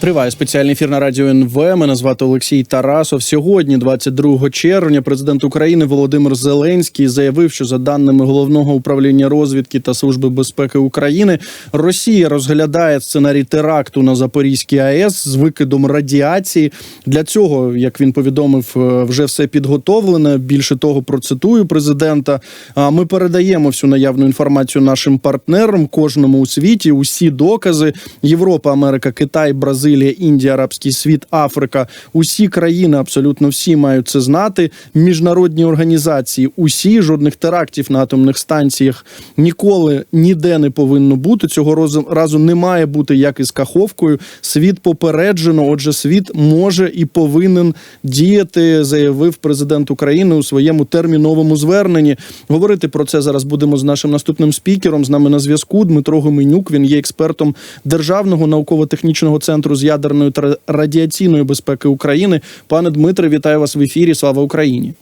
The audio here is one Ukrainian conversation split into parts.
Триває спеціальний ефір на радіо НВ. Мене звати Олексій Тарасов. Сьогодні, 22 червня, президент України Володимир Зеленський заявив, що за даними головного управління розвідки та служби безпеки України, Росія розглядає сценарій теракту на Запорізькій АЕС з викидом радіації. Для цього, як він повідомив, е, вже все підготовлене. Більше того, процитую президента. Ми передаємо всю наявну інформацію нашим партнерам, кожному у світі, усі докази. Європа, Америка, Китай, Бразилія, Індія, Арабський світ, Африка. Усі країни, абсолютно всі мають це знати. Міжнародні організації, усі жодних терактів на атомних станціях ніколи ніде не повинно бути. Цього разу, разу не має бути як із Каховкою. Світ попереджено. Отже, світ може і повинен діяти, заявив президент України у своєму терміновому зверненні. Говорити про це зараз будемо з нашим наступним спікером. З нами на зв'язку Дмитро Гоменюк. Він є експертом Державного науково-технічного центру з ядерної та радіаційної безпеки України. Пане Дмитре, вітаю вас в ефірі. Слава Україні.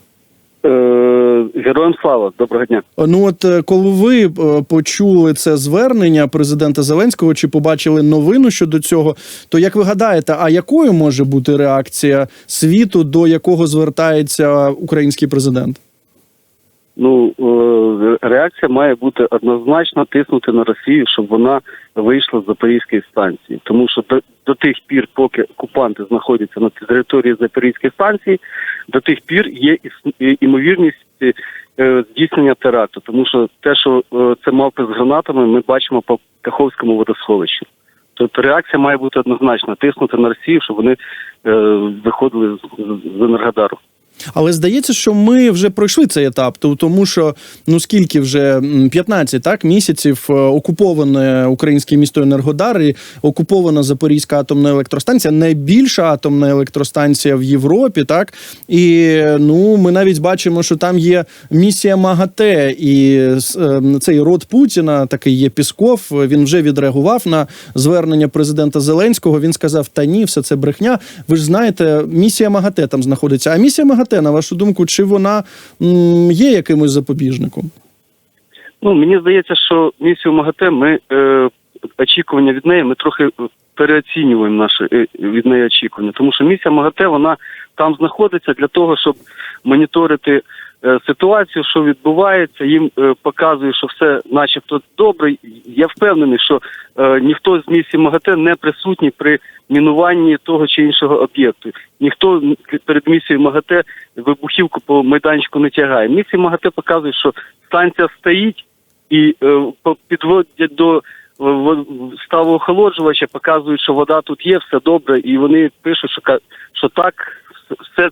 Е, Героям слава, доброго дня. Ну от е, коли ви е, почули це звернення президента Зеленського чи побачили новину щодо цього, то як ви гадаєте, а якою може бути реакція світу, до якого звертається український президент? Ну е, реакція має бути однозначно тиснути на Росію, щоб вона вийшла з Запорізької станції. Тому що до, до тих пір, поки окупанти знаходяться на території Запорізької станції, до тих пір є іс- імовірність е, здійснення теракту. Тому що те, що е, це мавпи з гранатами, ми бачимо по Каховському водосховищі. Тобто реакція має бути однозначно тиснути на Росію, щоб вони виходили з Енергодару. Але здається, що ми вже пройшли цей етап, то- тому що ну скільки вже м, 15 так місяців е, окуповане українське місто Енергодар і окупована Запорізька атомна електростанція, найбільша атомна електростанція в Європі, так і ну ми навіть бачимо, що там є місія МАГАТЕ, і е, цей род Путіна, такий є Пісков. Він вже відреагував на звернення президента Зеленського. Він сказав: Та ні, все це брехня. Ви ж знаєте, місія МАГАТЕ там знаходиться. А місія МАГАТЕ, на вашу думку, чи вона м, є якимось запобіжником? Ну мені здається, що місію МАГАТЕ ми е, очікування від неї ми трохи переоцінюємо наші е, від неї очікування, тому що місія МАГАТЕ вона там знаходиться для того, щоб моніторити ситуацію, що відбувається. Їм е, показує, що все, начебто, добре. Я впевнений, що е, ніхто з місії МАГАТЕ не присутній при мінуванні того чи іншого об'єкту. Ніхто перед місією МАГАТЕ вибухівку по майданчику не тягає. Місія МАГАТЕ показує, що станція стоїть і е, підводять до ставу охолоджувача, показують, що вода тут є, все добре, і вони пишуть, що, так, все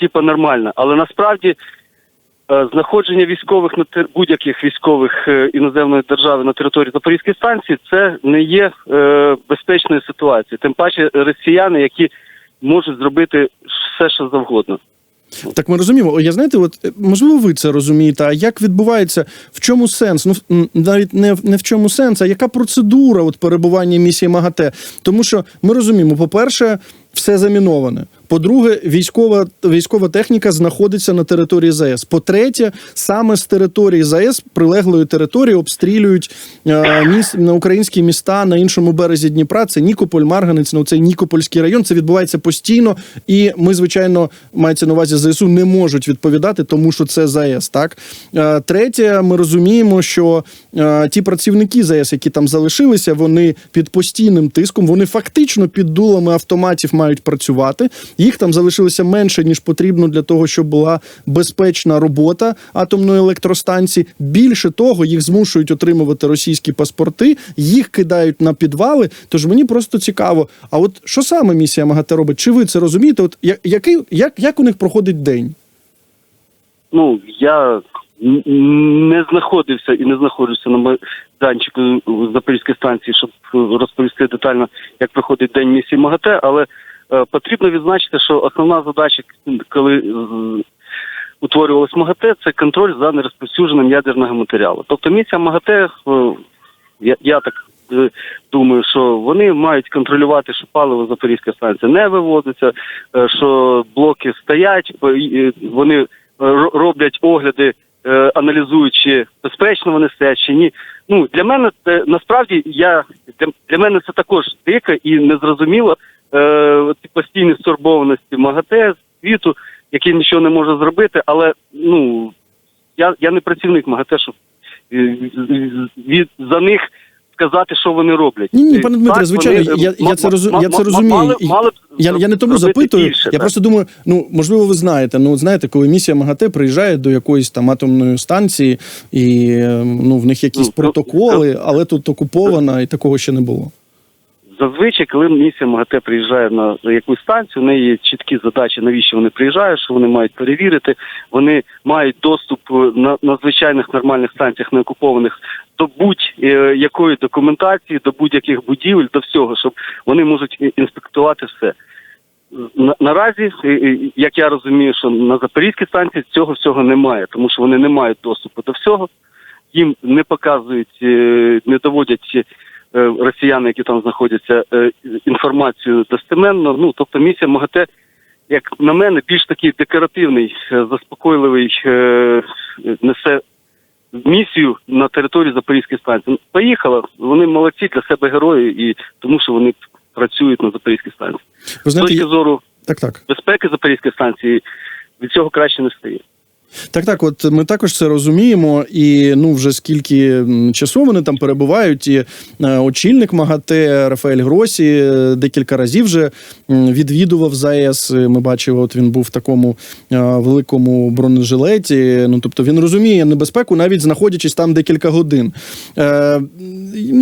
типа нормально. Але насправді е, знаходження військових на тер- будь-яких військових е, іноземної держави на території Запорізької станції це не є е, безпечною ситуацією. Тим паче росіяни, які можуть зробити все, що завгодно. Так ми розуміємо. Я знаєте, от е, можливо, ви це розумієте. А як відбувається, в чому сенс? Ну навіть не в не в чому сенс, а яка процедура от перебування місії МАГАТЕ? Тому що ми розуміємо, по-перше, все заміноване. По-друге, військова військова техніка знаходиться на території ЗАЕС. По-третє, саме з території ЗАЕС, прилеглої території, обстрілюють е, на українські міста на іншому березі Дніпра. Це Нікополь, Марганець, ну цей Нікопольський район. Це відбувається постійно, і ми, звичайно, мається на увазі ЗСУ, не можуть відповідати, тому що це ЗАЕС. Так Е, третє, ми розуміємо, що е, ті працівники ЗАЕС, які там залишилися, вони під постійним тиском, вони фактично під дулами автоматів мають працювати. Їх там залишилося менше ніж потрібно для того, щоб була безпечна робота атомної електростанції. Більше того, їх змушують отримувати російські паспорти, їх кидають на підвали. Тож мені просто цікаво, а от що саме місія МАГАТЕ робить? Чи ви це розумієте? От який як, як у них проходить день? Ну я не знаходився і не знаходжуся на майданчику Запорізької станції, щоб розповісти детально, як проходить день місії МАГАТЕ, але потрібно відзначити, що основна задача, коли е, утворювалось МАГАТЕ, це контроль за нерозповсюдженим ядерного матеріалу. Тобто місія МАГАТЕ, е, я, я так е, думаю, що вони мають контролювати, що паливо Запорізька станція не виводиться, е, що блоки стоять, е, вони ро- роблять огляди е, аналізують, чи безпечно вони стоять, чи ні. Ну для мене це насправді я для, для мене це також дико і незрозуміло. Е, ці постійні стурбованості МАГАТЕ світу, який нічого не може зробити, але ну я, я не працівник МАГАТЕ, щоб е, від за них сказати, що вони роблять. Ні, ні, Е, пане Дмитре, так, звичайно, вони, я, я це ма- розу- ма- я це розумію. мали- мали я, я не тому запитую. більше, я так. просто думаю, ну можливо, ви знаєте. Ну, знаєте, коли місія МАГАТЕ приїжджає до якоїсь там атомної станції, і ну в них якісь Ну, ну, протоколи, але тут окупована, і такого ще не було. Зазвичай, коли місія МАГАТЕ приїжджає на якусь станцію, у неї є чіткі задачі, навіщо вони приїжджають, що вони мають перевірити. Вони мають доступ е, на, на звичайних нормальних станціях не окупованих до будь-якої документації, до будь-яких будівель, до всього, щоб вони можуть інспектувати все. На, наразі, як я розумію, що на Запорізькій станції цього всього немає, тому що вони не мають доступу до всього. Їм не показують, е, не доводять росіяни, які там знаходяться, е, інформацію достеменно. Ну тобто місія МАГАТЕ, як на мене, більш такий декоративний, е, заспокійливий е, несе місію на території Запорізької станції. Поїхала, вони молодці для себе герої, і тому що вони працюють на Запорізькій станції. Ви З точки я... зору так, так. безпеки Запорізької станції від цього краще не стає. Так, так, от ми також це розуміємо, і ну вже скільки часу вони там перебувають, і е, очільник МАГАТЕ Рафаель Гросі е, декілька разів вже відвідував ЗАЕС. Ми бачили, от він був в такому е, великому бронежилеті. Ну тобто він розуміє небезпеку, навіть знаходячись там декілька годин. Е,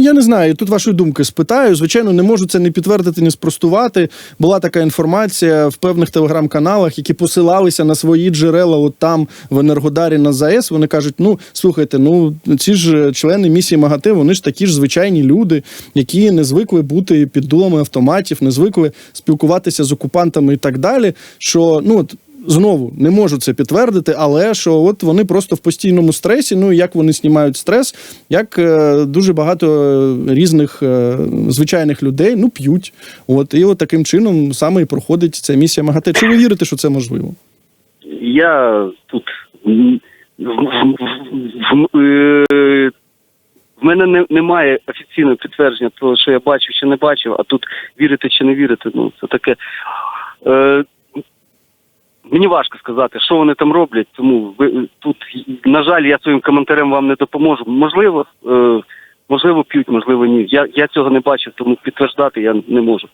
я не знаю, тут вашої думки спитаю. Звичайно, не можу це не підтвердити, не спростувати. Була така інформація в певних телеграм-каналах, які посилалися на свої джерела, от там в Енергодарі на ЗАЕС. Вони кажуть: ну слухайте, ну ці ж члени місії МАГАТЕ, вони ж такі ж звичайні люди, які не звикли бути під дулами автоматів, не звикли спілкуватися з окупантами і так далі. Що ну от. Знову не можу це підтвердити, але що от вони просто в постійному стресі. Ну як вони знімають стрес, як е, дуже багато різних е, звичайних людей ну п'ють. От і от таким чином саме і проходить ця місія МАГАТЕ. Чи ви вірите, що це можливо? Я тут е, в мене не, немає офіційного підтвердження того, що я бачив чи не бачив, а тут вірити чи не вірити. Ну це таке. Е, Мені важко сказати, що вони там роблять, тому ви тут, на жаль, я своїм коментарем вам не допоможу. Можливо, е, можливо, п'ють, можливо, ні. Я, я цього не бачив, тому підтверджати я не можу.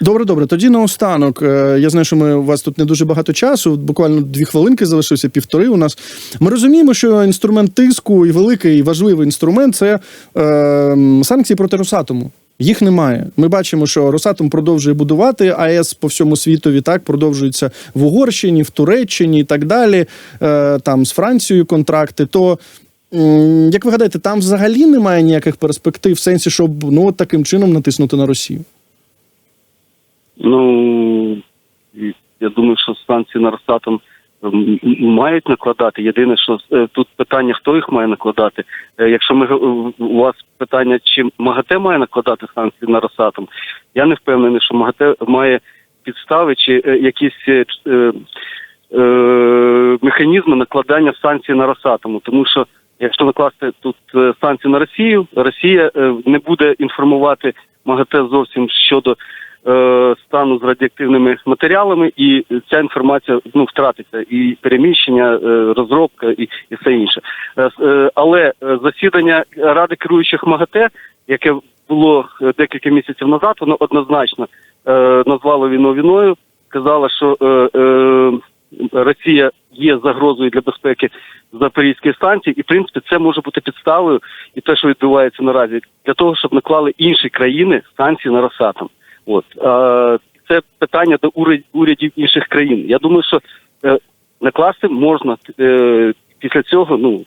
Добре, добре. Тоді наостанок. е, Я знаю, що ми у вас тут не дуже багато часу. Буквально дві хвилинки залишилося, півтори у нас. Ми розуміємо, що інструмент тиску і великий і важливий інструмент це е, санкції проти Росатому. Їх немає. Ми бачимо, що Росатом продовжує будувати АЕС по всьому світові. Так продовжується в Угорщині, в Туреччині і так далі. Е, там з Францією контракти. То як ви гадаєте, там взагалі немає ніяких перспектив в сенсі, щоб ну таким чином натиснути на Росію? Ну я думаю, що санкції на Росатом мають накладати. Єдине, що е, тут питання, хто їх має накладати. Е, Якщо ми у вас питання, чи МАГАТЕ має накладати санкції на Росатом, я не впевнений, що МАГАТЕ має підстави чи е, якісь е, е, е, механізми накладання санкцій на Росатому, тому що. Якщо накласти тут е, санкції на Росію, Росія е, не буде інформувати МАГАТЕ зовсім щодо е, стану з радіоактивними матеріалами, і ця інформація ну втратиться і переміщення, розробка і, і все інше. Але засідання ради керуючих МАГАТЕ, яке було декілька місяців назад, воно однозначно назвало війну війною, сказала, що Росія є загрозою для безпеки Запорізької станції, і в принципі це може бути підставою, і те, що відбувається наразі, для того, щоб наклали інші країни санкції на Росатом. От це питання до уряд, урядів інших країн. Я думаю, що е, накласти можна е, після цього. Ну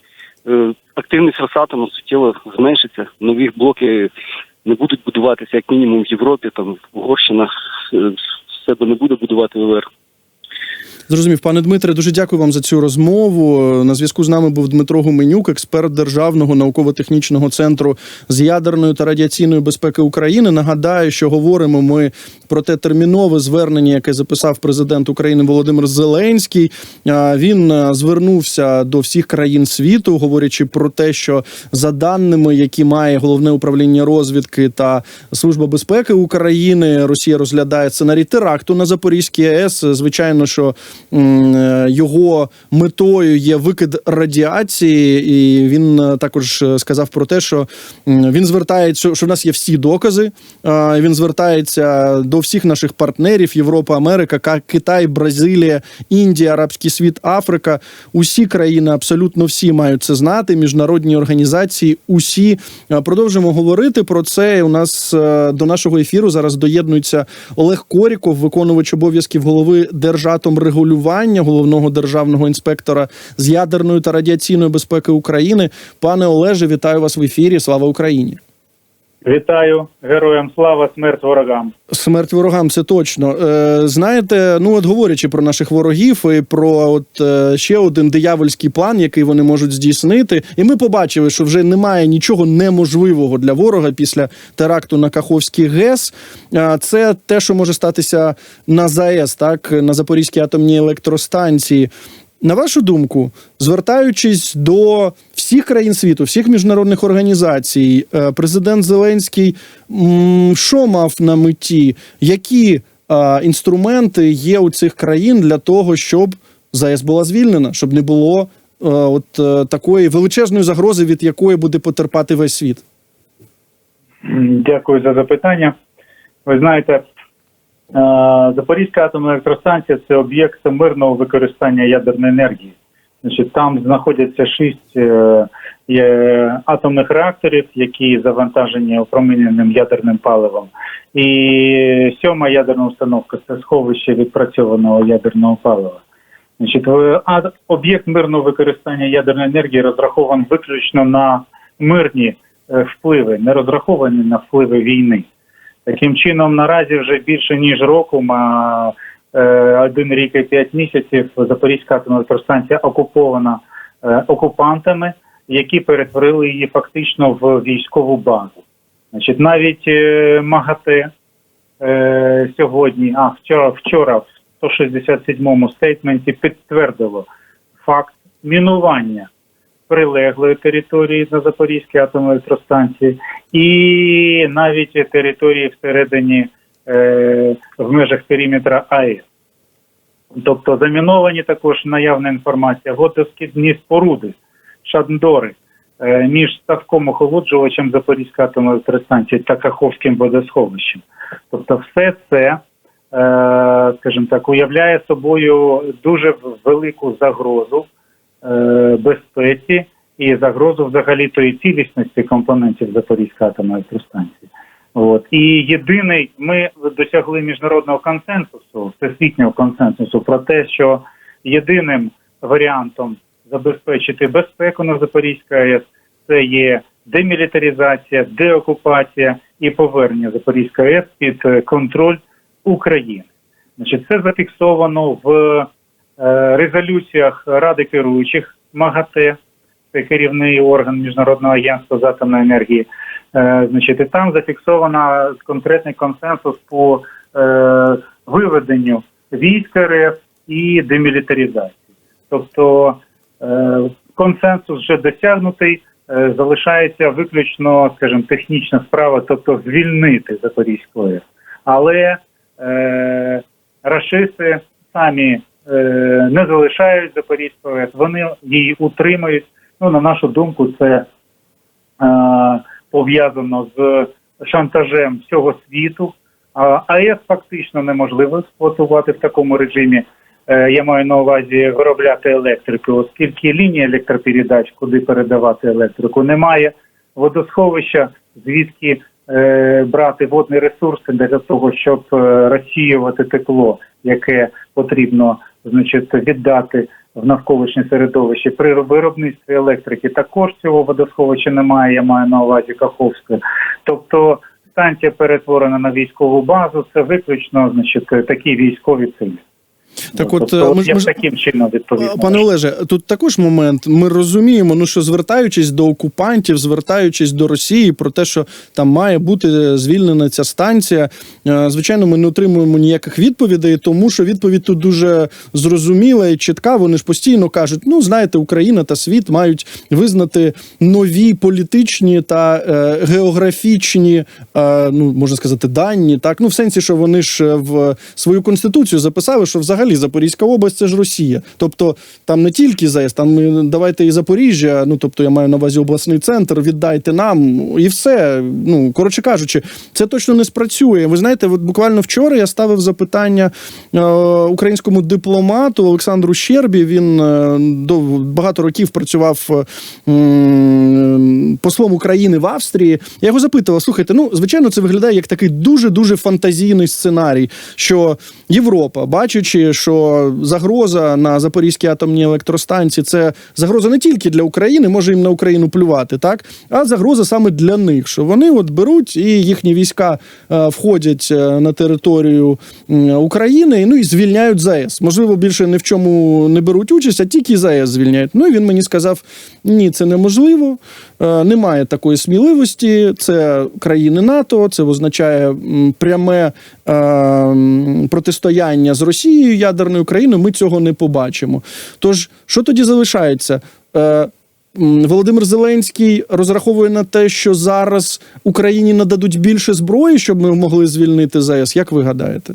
е, активність Росатому суттєво зменшиться. Нові блоки не будуть будуватися як мінімум в Європі, там Угорщина е, з себе не буде будувати ВВР. Зрозумів, пане Дмитре, дуже дякую вам за цю розмову. На зв'язку з нами був Дмитро Гуменюк, експерт Державного науково-технічного центру з ядерної та радіаційної безпеки України. Нагадаю, що говоримо ми про те термінове звернення, яке записав президент України Володимир Зеленський. Він звернувся до всіх країн світу, говорячи про те, що за даними, які має головне управління розвідки та служба безпеки України, Росія розглядає сценарій теракту на Запорізькій АЕС. Звичайно, що його метою є викид радіації, і він е, також е, сказав про те, що він звертається, що в нас є всі докази. е, Він звертається до всіх наших партнерів: Європа, Америка, Китай, Бразилія, Індія, Арабський світ, Африка. Усі країни, абсолютно всі мають це знати. Міжнародні організації, усі Е, продовжимо говорити про це. У нас е, до нашого ефіру зараз доєднується Олег Коріков, виконувач обов'язків голови Держатомрегулювання, головного державного інспектора з ядерної та радіаційної безпеки України. Пане Олеже, вітаю вас в ефірі. Слава Україні! Вітаю героям слава, смерть ворогам. Смерть ворогам, це точно. Е, знаєте, ну от говорячи про наших ворогів і про от е, ще один диявольський план, який вони можуть здійснити, і ми побачили, що вже немає нічого неможливого для ворога після теракту на Каховський ГЕС. Е, це те, що може статися на ЗАЕС, так на Запорізькій атомній електростанції. На вашу думку, звертаючись до всіх країн світу, всіх міжнародних організацій, е, президент Зеленський що мав на меті? Які е, інструменти є у цих країн для того, щоб ЗАЕС була звільнена, щоб не було е, от такої величезної загрози, від якої буде потерпати весь світ? Дякую за запитання. Ви знаєте, Запорізька атомна електростанція це об'єкт мирного використання ядерної енергії. Значить, там знаходяться шість е, атомних реакторів, які завантажені опроміненим ядерним паливом. І сьома ядерна установка це сховище відпрацьованого ядерного палива. Значить, об'єкт мирного використання ядерної енергії розрахований виключно на мирні е, впливи, не розраховані на впливи війни. Таким чином, наразі вже більше ніж року, е, один рік і п'ять місяців Запорізька атомна електростанція окупована е, окупантами, які перетворили її фактично в військову базу. Значить, навіть е, МАГАТЕ е, сьогодні, а вчора, вчора в 167-му стейтменті підтвердило факт мінування прилеглої території на Запорізькій атомній електростанції і навіть території всередині е, в межах периметра АЕС. Тобто заміновані також наявна інформація, водоскідні споруди, шандори е, між ставком охолоджувачем Запорізької атомної електростанції та Каховським водосховищем. Тобто, все це, е, скажімо так, уявляє собою дуже велику загрозу е, безпеці і загрозу взагалі тої цілісності компонентів Запорізької атомної електростанції. От і єдиний, ми досягли міжнародного консенсусу, всесвітнього консенсусу про те, що єдиним варіантом забезпечити безпеку на Запорізькій АЕС це є демілітаризація, деокупація і повернення Запорізької АЕС під е, контроль України. Значить, це зафіксовано в е, резолюціях Ради керуючих МАГАТЕ, це керівний орган Міжнародного агентства з атомної енергії. Е, значить, і там зафіксовано конкретний консенсус по е, виведенню військ РФ і демілітаризації. Тобто е, консенсус вже досягнутий, е, залишається виключно, скажімо, технічна справа, тобто звільнити Запорізьку АЕС. Але е, рашисти самі е, не залишають Запорізьку АЕС, вони її утримують. Ну, на нашу думку, це е, пов'язано з шантажем всього світу. АЕС фактично неможливо експлуатувати в такому режимі. Е, Я маю на увазі виробляти електрику, оскільки лінії електропередач, куди передавати електрику, немає. Водосховища, звідки е, брати водні ресурси для того, щоб е, розсіювати тепло, яке потрібно значить, віддати в навколишнє середовище. При виробництві електрики також цього водосховища немає, я маю на увазі Каховське. Тобто станція перетворена на військову базу, це виключно значить, такі військові цілі. Так, от тобто, е, ми ми таким чином відповів. Пане Олеже, тут також момент. Ми розуміємо, ну що звертаючись до окупантів, звертаючись до Росії про те, що там має бути звільнена ця станція. е, Звичайно, ми не отримуємо ніяких відповідей, тому що відповідь тут дуже зрозуміла і чітка. Вони ж постійно кажуть: ну знаєте, Україна та світ мають визнати нові політичні та е, географічні, е, ну можна сказати, дані. Так, ну в сенсі, що вони ж е, в свою конституцію записали, що взагалі Запорізька область це ж Росія. Тобто там не тільки ЗАЕС, там е, давайте і Запоріжжя. Ну тобто я маю на увазі обласний центр, віддайте нам і все. Ну коротше кажучи, це точно не спрацює. Ви знаєте, от буквально вчора я ставив запитання е, українському дипломату Олександру Щербі. Він е, до багато років працював е, послом України в Австрії. Я його запитував: слухайте, ну звичайно, це виглядає як такий дуже дуже фантазійний сценарій, що Європа, бачачи, що загроза на Запорізькій атомній електростанції це загроза не тільки для України, може їм на Україну плювати, так а загроза саме для них, що вони от беруть і їхні війська е, входять е, на територію України, ну і звільняють ЗАЕС. Можливо, більше ні в чому не беруть участь, а тільки ЗАЕС звільняють. Ну і він мені сказав: ні, це неможливо, немає такої сміливості. Це країни НАТО, це означає пряме е, протистояння з Росією ядерною країною. Ми цього не побачимо. Тож, що тоді залишається? Е, Володимир Зеленський розраховує на те, що зараз Україні нададуть більше зброї, щоб ми могли звільнити ЗАЕС. Як ви гадаєте?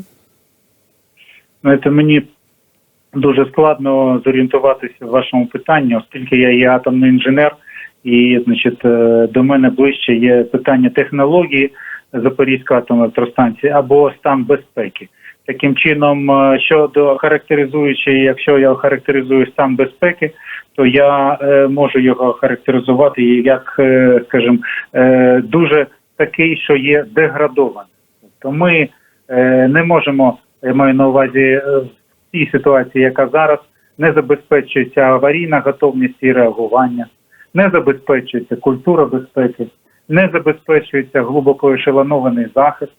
Знаєте, мені дуже складно зорієнтуватися в вашому питанні, оскільки я є атомний інженер, і значить, е, до мене ближче є питання технології Запорізької атомної електростанції або стан безпеки. Таким чином, е, щодо характеризуючи, якщо я характеризую стан безпеки, то я е, можу його характеризувати як, е, скажімо, е, дуже такий, що є деградований. Тобто ми е, не можемо, я маю на увазі е, в цій ситуації, яка зараз не забезпечується аварійна готовність і реагування, не забезпечується культура безпеки, не забезпечується глибоко ешелонований захист,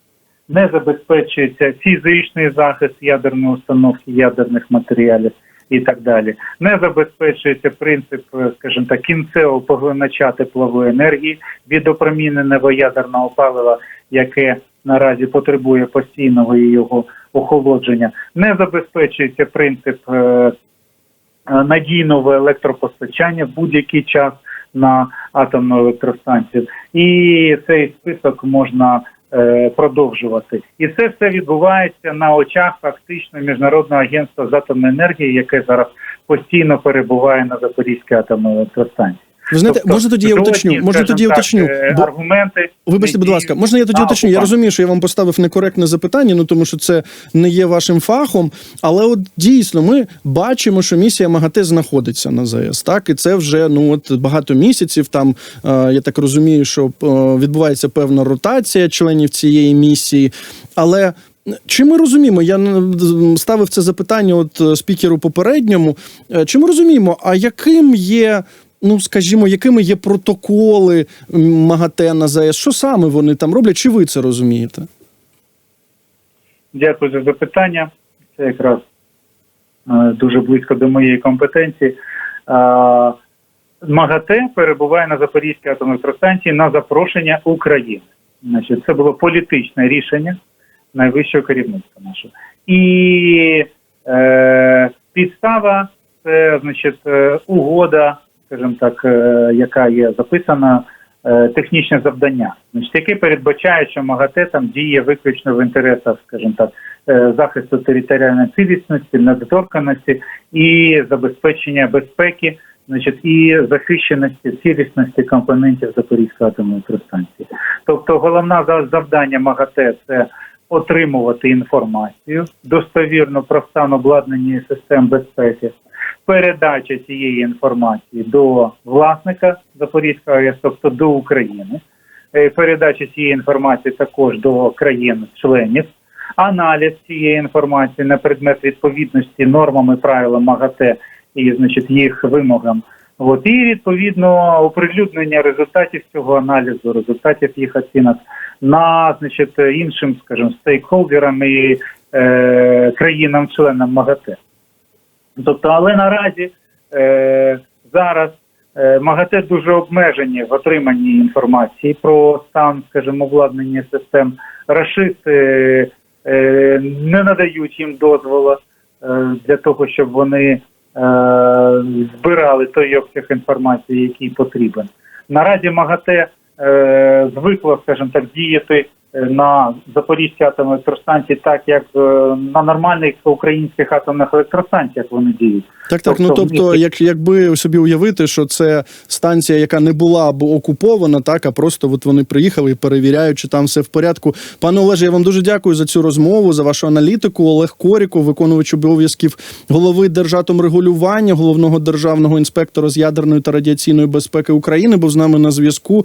не забезпечується фізичний захист ядерної установки ядерних матеріалів і так далі. Не забезпечується принцип, е, скажімо так, кінцевого поглинача теплової енергії від опроміненого ядерного палива, яке наразі потребує постійного його охолодження. Не забезпечується принцип е, е, надійного електропостачання в будь-який час на атомну електростанцію. І цей список можна е, продовжувати. І це все відбувається на очах фактично міжнародного агентства з атомної енергії, яке зараз постійно перебуває на Запорізькій атомній електростанції. Ви знаєте, Тобто, може тоді я уточню? Скажімо тоді я уточню? е, Бо- аргументи. Вибачте, будь ласка, можна я тоді уточню? Я розумію, що я вам поставив некоректне запитання, ну тому що це не є вашим фахом. Але от дійсно ми бачимо, що місія МАГАТЕ знаходиться на ЗАЕС. Так, і це вже ну от багато місяців. Там е, я так розумію, що е, відбувається певна ротація членів цієї місії, але. Чи ми розуміємо? Я ставив це запитання от спікеру попередньому. Чи ми розуміємо, а яким є ну скажімо, якими є протоколи МАГАТЕ на ЗАЕС? Що саме вони там роблять? Чи ви це розумієте? Дякую за запитання. Це якраз е, дуже близько до моєї компетенції. МАГАТЕ перебуває на Запорізькій атомній електростанції на запрошення України. Значить, це було політичне рішення найвищого керівництва нашого. І е, підстава це значить е, угода, скажімо так, е, яка є записана е, технічне завдання, значить, яке передбачає, що МАГАТЕ там діє виключно в інтересах, скажімо так, е, захисту територіальної цілісності, недоторканості і забезпечення безпеки, значить, і захищеності цілісності компонентів Запорізької атомної електростанції. Тобто, головне за- завдання МАГАТЕ це отримувати інформацію достовірно про стан обладнання систем безпеки, передача цієї інформації до власника Запорізької АЕС, тобто до України, Е, передача цієї інформації також до країн-членів, аналіз цієї інформації на предмет відповідності нормам і правилам МАГАТЕ і значить, їх вимогам. От, і відповідно оприлюднення результатів цього аналізу, результатів їх оцінок на значить, іншим, скажімо, стейкхолдерам і е, країнам-членам МАГАТЕ. Тобто, але наразі е, зараз е, МАГАТЕ дуже обмежені в отриманні інформації про стан, скажімо, обладнання систем. Рашисти е, не надають їм дозволу е, для того, щоб вони е, збирали той обсяг інформації, який потрібен. Наразі МАГАТЕ е, звикло, скажімо так, діяти на Запорізькій атомній електростанції так, як е, на нормальних українських атомних електростанціях вони діють. Так, так. Ну Тобто в тобто, них- як якби собі уявити, що це станція, яка не була або окупована, так а просто от вони приїхали і перевіряють, чи там все в порядку. Пане Олеже, я вам дуже дякую за цю розмову, за вашу аналітику. Олег Коріков, виконувач обов'язків голови Держатомрегулювання, головного державного інспектора з ядерної та радіаційної безпеки України, був з нами на зв'язку.